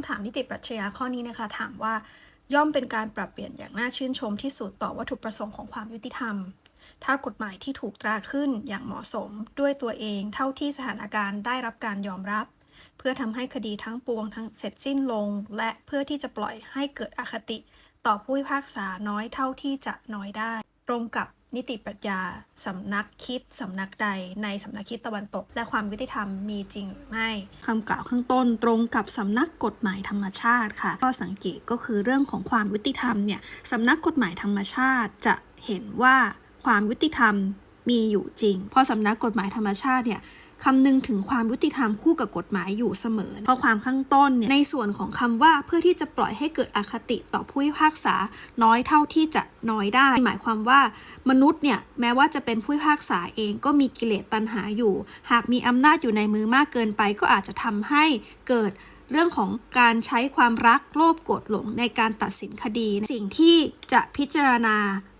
ำถามนิติปรัชญาข้อนี้นะคะ ถามว่าย่อมเป็นการปรับเปลี่ยนอย่างน่าชื่นชมที่สุดต่อวัตถุประสงค์ของความยุติธรรม ถ้ากฎหมายที่ถูกตราขึ้นอย่างเหมาะสมด้วยตัวเองเท่าที่สถานการณ์ได้รับการยอมรับ เพื่อทำให้คดีทั้งปวงทั้งเสร็จสิ้นลง และเพื่อที่จะปล่อยให้เกิดอคติ ต่อผู้พิพากษาน้อยเท่าที่จะน้อยได้ ตรงกับ นิติปรัชญาสำนักคิดสำนักใดในสำนักคิดตะวันตก และความยุติธรรมมีจริงหรือไม่คำกล่าวข้างต้นตรงกับสำนักกฎหมายธรรมชาติค่ะข้อสังเกตก็คือเรื่องของความยุติธรรมเนี่ยสำนักกฎหมายธรรมชาติจะเห็นว่าความยุติธรรมมีอยู่จริง เพราะสำนักกฎหมายธรรมชาติเนี่ย คำนึงถึงความยุติธรรมคู่กับกฎหมายอยู่เสมอเพราะความข้างต้นเนี่ยในส่วนของคำว่าเพื่อที่จะปล่อยให้เกิดอคติต่อผู้พิพากษา น้อยเท่าที่จะน้อยได้ หมายความว่ามนุษย์เนี่ยแม้ว่าจะเป็นผู้พิพากษาเองก็มีกิเลสตัณหาอยู่ หากมีอำนาจอยู่ในมือมากเกินไป ก็อาจจะทำให้เกิดเรื่องของการใช้ความรักโลภโกรธหลงในการตัดสินคดี สิ่งที่จะพิจารณา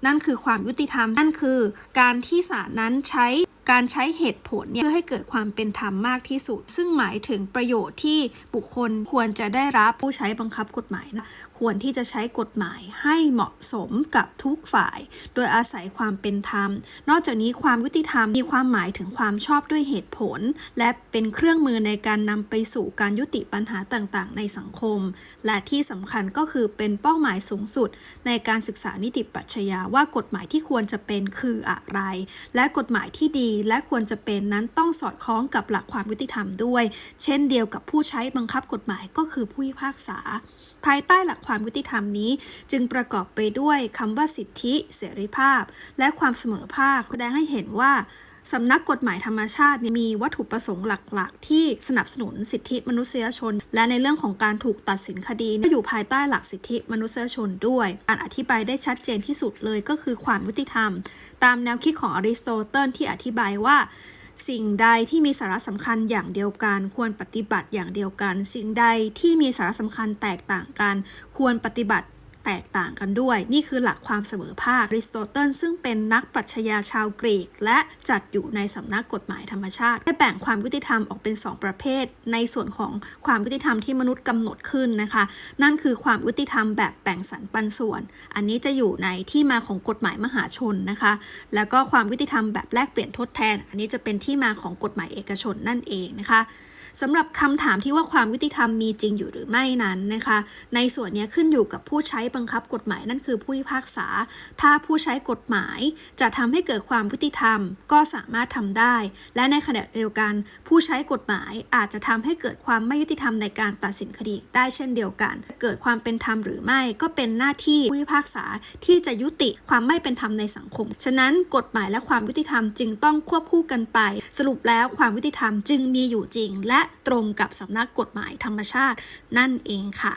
นั่นคือความยุติธรรม นั่นคือ การที่ศาลนั้นใช้ การใช้เหตุผลเนี่ยเพื่อให้เกิดความเป็นธรรมมากที่สุด ซึ่งหมายถึงประโยชน์ที่บุคคลควรจะได้รับผู้ใช้บังคับกฎหมายนะควรที่จะใช้กฎหมายให้เหมาะสมกับทุกฝ่าย โดยอาศัยความเป็นธรรม นอกจากนี้ความยุติธรรมมีความหมายถึงความชอบด้วยเหตุผล และเป็นเครื่องมือในการนำไปสู่การยุติปัญหาต่างๆ ในสังคม และที่สำคัญก็คือเป็นเป้าหมายสูงสุด ในการศึกษานิติปรัชญาว่ากฎหมายที่ควรจะเป็นคืออะไร และกฎหมายที่ดีและควรจะเป็นนั้นต้องสอดคล้องกับหลักความยุติธรรมด้วย เช่นเดียวกับผู้ใช้บังคับกฎหมายก็คือผู้พิพากษา ภายใต้หลักความยุติธรรมนี้ จึงประกอบไปด้วยคำว่าสิทธิ เสรีภาพ และความเสมอภาคแสดงให้เห็นว่า สำนักกฎหมายธรรมชาติมีวัตถุประสงค์หลักๆ ที่สนับสนุนสิทธิมนุษยชน และในเรื่องของการถูกตัดสินคดีก็อยู่ภายใต้หลักสิทธิมนุษยชนด้วย การอธิบายได้ชัดเจนที่สุดเลยก็คือความยุติธรรม ตามแนวคิดของอริสโตเติลที่อธิบายว่าสิ่งใดที่มีสาระสำคัญอย่างเดียวกัน ควรปฏิบัติอย่างเดียวกัน สิ่งใดที่มีสาระสำคัญแตกต่างกัน ควรปฏิบัติ แตกต่างกันด้วย นี่คือหลักความเสมอภาคอริสโตเติลซึ่งเป็นนักปรัชญาชาวกรีก และจัดอยู่ในสำนักกฎหมายธรรมชาติ ได้แบ่งความยุติธรรมออกเป็น 2 ประเภท ในส่วนของความยุติธรรมที่มนุษย์กำหนดขึ้นนะคะ นั่นคือความยุติธรรมแบบแบ่งสรรปันส่วน อันนี้จะอยู่ในที่มาของกฎหมายมหาชนนะคะ แล้วก็ความยุติธรรมแบบแลกเปลี่ยนทดแทน อันนี้จะเป็นที่มาของกฎหมายเอกชนนั่นเองนะคะ สำหรับคำถามที่ว่าความยุติธรรมมีจริงอยู่หรือไม่นั้นนะคะ ในส่วนนี้ขึ้นอยู่กับผู้ใช้บังคับกฎหมายนั่นคือผู้พิพากษา ถ้าผู้ใช้กฎหมายจะทำให้เกิดความยุติธรรมก็สามารถทำได้ และในขณะเดียวกันผู้ใช้กฎหมายอาจจะทำให้เกิดความไม่ยุติธรรมในการตัดสินคดีได้เช่นเดียวกัน เกิดความเป็นธรรมหรือไม่ก็เป็นหน้าที่ผู้พิพากษาที่จะยุติความไม่เป็นธรรมในสังคม ฉะนั้นกฎหมายและความยุติธรรมจึงต้องควบคู่กันไป สรุปแล้วความยุติธรรมจึงมีอยู่จริง และและตรงกับสำนักกฎหมายธรรมชาตินั่นเองค่ะ